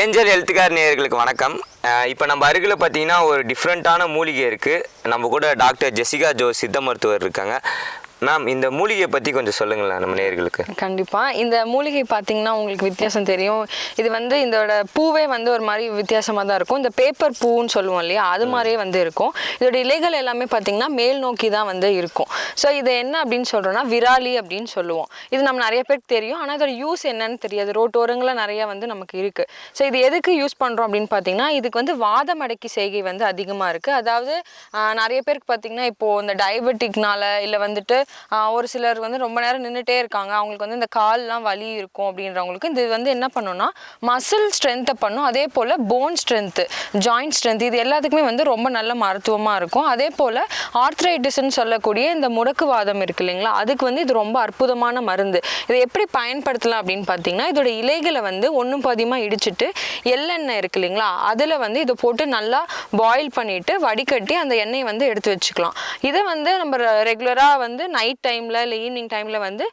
Angel healthcare நேயர்களுக்கு வணக்கம். இப்போ நம்ம அருகில் பார்த்தீங்கன்னா ஒரு டிஃப்ரெண்ட்டான மூலிகை இருக்குது நம்ம கூட டாக்டர் ஜெசிகா ஜோ சித்த மருத்துவர் இருக்காங்க. மேம் இந்த மூலிகையை பற்றி கொஞ்சம் சொல்லுங்களேன் நம்ம நேயர்களுக்கு. கண்டிப்பா. இந்த மூலிகை பார்த்தீங்கன்னா உங்களுக்கு வித்தியாசம் தெரியும். இது வந்து இதோட பூவே வந்து ஒரு மாதிரி வித்தியாசமா தான் இருக்கும். இந்த பேப்பர் பூன்னு சொல்லுவோம் இல்லையா? அது மாதிரியே வந்து இருக்கும். இதோட இலைகள் எல்லாமே பார்த்தீங்கன்னா மேல் நோக்கி தான் வந்து இருக்கும். ஸோ இது என்ன அப்படின்னு சொல்றோம்னா விராலி அப்படின்னு சொல்லுவோம். இது நம்ம நிறைய பேருக்கு தெரியும். ஆனால் இதோட யூஸ் என்னன்னு தெரியாது. ரோட்டோரங்களில் நிறைய வந்து நமக்கு இருக்கு. ஸோ இது எதுக்கு யூஸ் பண்றோம் அப்படின்னு பார்த்தீங்கன்னா இதுக்கு வந்து வாதம் அடக்கி செய்கை வந்து அதிகமா இருக்கு. அதாவது நிறைய பேருக்கு பார்த்தீங்கன்னா இப்போ இந்த டயபெட்டிக்னால இல்லை வந்துட்டு ஒரு சிலர் வந்து ரொம்ப நேரம் நின்றுட்டே இருக்காங்க. அவங்களுக்கு வந்து இந்த கால்லாம் வலி இருக்கும் அப்படின்றவங்களுக்கு இது வந்து என்ன பண்ணுன்னா மசில் ஸ்ட்ரென்த்தை பண்ணும். அதே போல் போன் ஸ்ட்ரென்த்து ஜாயிண்ட் ஸ்ட்ரென்த் இது எல்லாத்துக்குமே வந்து ரொம்ப நல்ல மருத்துவமாக இருக்கும். அதே போல் ஆர்த்ரைட்டிஸ்ன்னு சொல்லக்கூடிய இந்த முடக்குவாதம் இருக்கு இல்லைங்களா அதுக்கு வந்து இது ரொம்ப அற்புதமான மருந்து. இதை எப்படி பயன்படுத்தலாம் அப்படின்னு பார்த்தீங்கன்னா இதோட இலைகளை வந்து ஒன்றும் பாதியமாக இடிச்சிட்டு எள்ளெண்ணெய் இருக்கு இல்லைங்களா அதில் வந்து இதை போட்டு நல்லா பாயில் பண்ணிட்டு வடிகட்டி அந்த எண்ணெயை வந்து எடுத்து வச்சுக்கலாம். இதை வந்து நம்ம ரெகுலராக வந்து நைட் டைமில் இல்லை ஈவினிங் டைமில் வந்து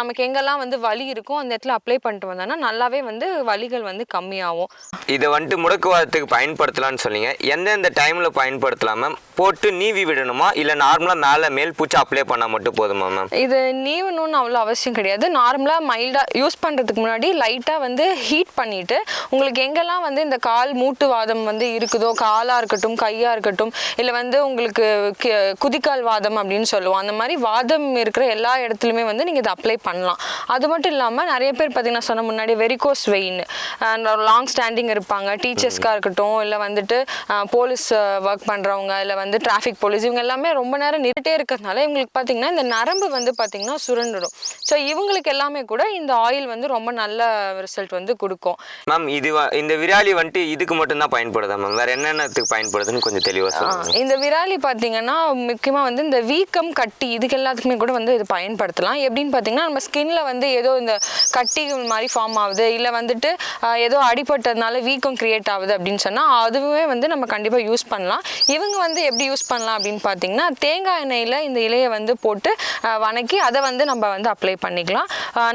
நமக்கு எங்கெல்லாம் வந்து வலி இருக்கும் அந்த இடத்துல அப்ளை பண்ணிட்டு வந்தோம்னா நல்லாவே வந்து வலிகள் வந்து கம்மியாகும். இதை வந்துட்டு முடக்குவாதத்துக்கு பயன்படுத்தலாம்னு சொன்னீங்க. எந்தெந்த டைமில் பயன்படுத்தலாம் மேம் போட்டு நீவி விடணுமா? இல்லை நார்மலாக மேலே மேல் பூச்சி அப்ளை பண்ணால் மட்டும் போதுமா மேம் இது நீவணும்னு அவ்வளோ அவசியம் கிடையாது. நார்மலாக மைல்டாக யூஸ் பண்ணுறதுக்கு முன்னாடி லைட்டாக வந்து ஹீட் பண்ணிவிட்டு உங்களுக்கு எங்கெல்லாம் வந்து இந்த கால் மூட்டு வாதம் வந்து இருக்குதோ காலாக இருக்கட்டும் கையாக இருக்கட்டும் இல்லை வந்து உங்களுக்கு குதிக்கால் வாதம் அப்படின்னு சொல்லுவோம் அந்த மாதிரி வாதம் இருக்கிற எல்லா இடத்துலையுமே வந்து நீங்கள் இதை அப்ளை பண்ணலாம். அது மட்டும் இல்லாமல் நிறைய பேர் பார்த்தீங்கன்னா சொன்ன முன்னாடி வெரிகோஸ் வெயின் லாங் ஸ்டாண்டிங் இருப்பாங்க. டீச்சர்ஸ்க்காக இருக்கட்டும் இல்லை வந்துட்டு போலீஸ் ஒர்க் பண்ணுறவங்க இல்லை வந்து டிராஃபிக் போலீஸ் இவங்க எல்லாமே ரொம்ப நேரம் நின்றுட்டே இருக்கிறதுனால இவங்களுக்கு பார்த்தீங்கன்னா இந்த நரம்பு வந்து பார்த்தீங்கன்னா சுருண்டுடும். ஸோ இவங்களுக்கு எல்லாமே கூட இந்த ஆயில் வந்து ரொம்ப நல்ல ரிசல்ட் வந்து கொடுக்கும். மேம் இது இந்த விராலி வந்துட்டு இதுக்கு மட்டும்தான் பயன்படுதா மேம் வேறு என்னென்னத்துக்கு பயன்படுதுன்னு கொஞ்சம் தெளிவாக இந்த விராலி பார்த்தீங்கன்னா முக்கியமாக வந்து இந்த வீக்கம் கட்டி இதுக்கு எல்லாத்துக்குமே கூட வந்து இது பயன்படுத்தலாம். எப்படின்னு பார்த்தீங்கன்னா நம்ம ஸ்கின்ல வந்து ஏதோ இந்த கட்டி மாதிரி ஃபார்ம் ஆகுது. இல்லை வந்துட்டு ஏதோ அடிபட்டதுனால வீக்கம் கிரியேட் ஆகுது அப்படின்னு சொன்னால் அதுவுமே வந்து நம்ம கண்டிப்பாக யூஸ் பண்ணலாம். இவங்க வந்து எப்படி யூஸ் பண்ணலாம் அப்படின்னு பார்த்தீங்கன்னா தேங்காய் எண்ணெயில் இந்த இலையை வந்து போட்டு வணக்கி அதை வந்து நம்ம வந்து அப்ளை பண்ணிக்கலாம்.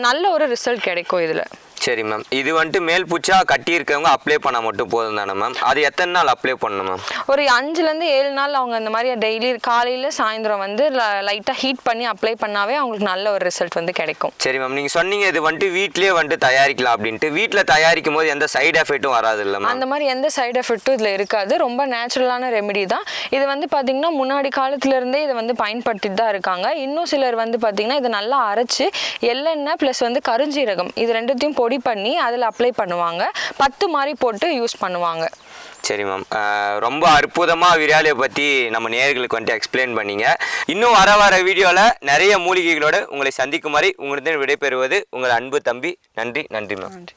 நல்ல ஒரு ரிசல்ட் கிடைக்கும் இதில். சரி மேம் இது வந்துட்டு மேல் பூச்சா கட்டி இருக்கவங்க அப்ளை பண்ணால் மட்டும் போதும் தானே மேம் அது எத்தனை நாள் அப்ளை பண்ணணும் மேம் ஒரு அஞ்சுலேருந்து ஏழு நாள் அவங்க அந்த மாதிரி டெய்லி காலையில் சாயந்தரம் வந்து லைட்டாக ஹீட் பண்ணி அப்ளை பண்ணாவே அவங்களுக்கு நல்ல ஒரு ரிசல்ட் வந்து கிடைக்கும். சரி மேம் நீங்கள் சொன்னீங்க இது வந்துட்டு வீட்லயே வந்துட்டு தயாரிக்கலாம் அப்படின்ட்டு. வீட்டில் தயாரிக்கும் போது எந்த சைடு எஃபெக்ட்டும் வராது இல்லை அந்த மாதிரி எந்த சைடு எஃபெக்ட்டும் இதில் இருக்காது. ரொம்ப நேச்சுரலான ரெமெடி தான். இது வந்து பார்த்திங்கன்னா முன்னாடி காலத்துல இருந்தே இதை வந்து பயன்படுத்திட்டு தான் இருக்காங்க. இன்னும் சிலர் வந்து பார்த்திங்கன்னா இதை நல்லா அரைச்சு எள்ளெண்ணெய் ப்ளஸ் வந்து கருஞ்சீரகம் இது ரெண்டுத்தையும் பொடி பண்ணி அதில் அப்ளை பண்ணுவாங்க. பத்து மாதிரி போட்டு யூஸ் பண்ணுவாங்க. சரி மேம் ரொம்ப அற்புதமாக விராலியை பற்றி நம்ம நேயர்களுக்கு வந்துட்டு எக்ஸ்பிளைன் பண்ணீங்க. இன்னும் வர வர வீடியோவில் நிறைய மூலிகைகளோடு உங்களை சந்திக்கும் வரை உங்களிடம் விடைபெறுவது உங்கள் அன்பு தம்பி. நன்றி நன்றி மேம் நன்றி.